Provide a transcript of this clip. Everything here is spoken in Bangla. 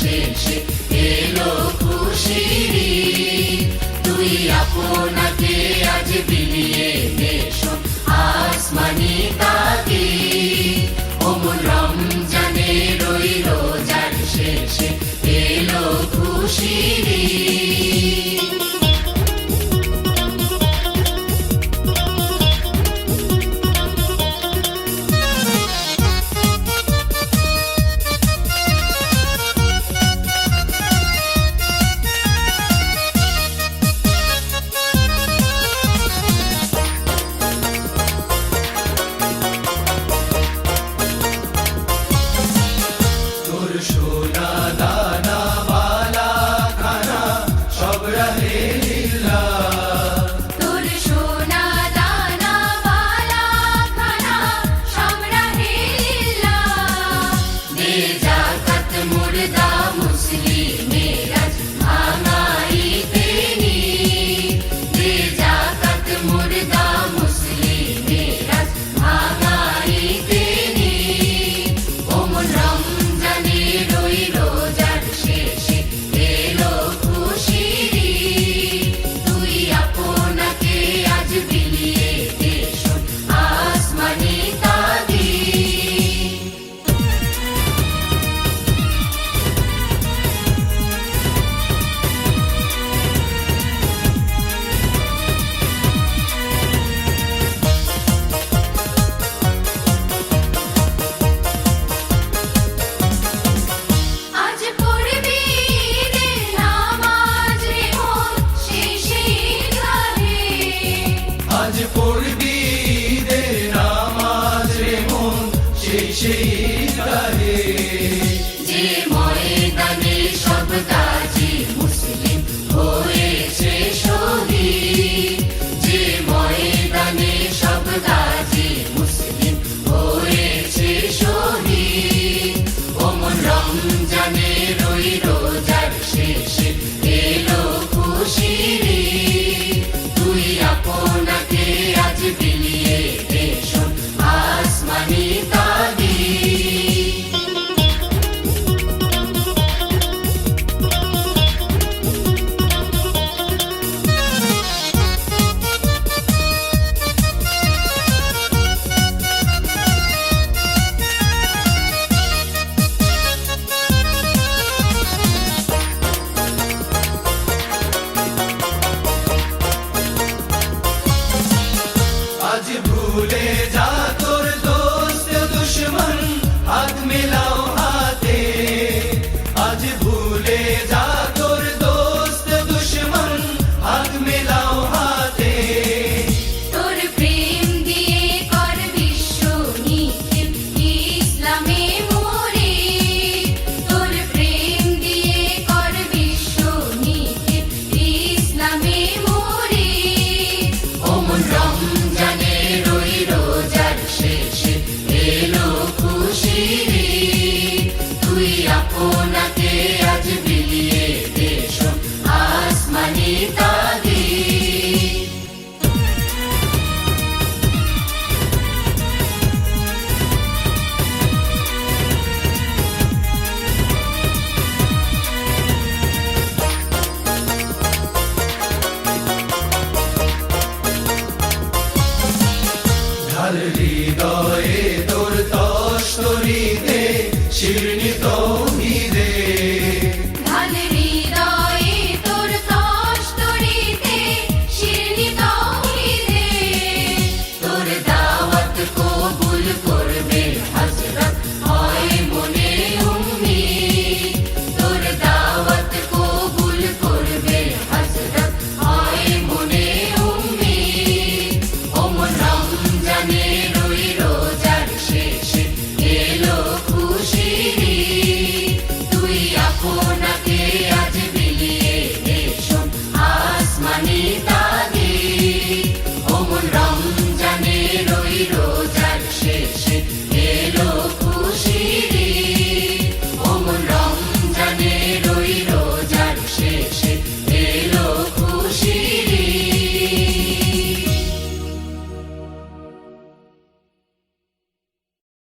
শেষে এলো খুশি তুই আপনাকে আজ বিলিয়ে দেশো আসমানি তাকি অমুল রমজানের ওই রোজার শেষে এলো খুশিরি। করবে হাজরা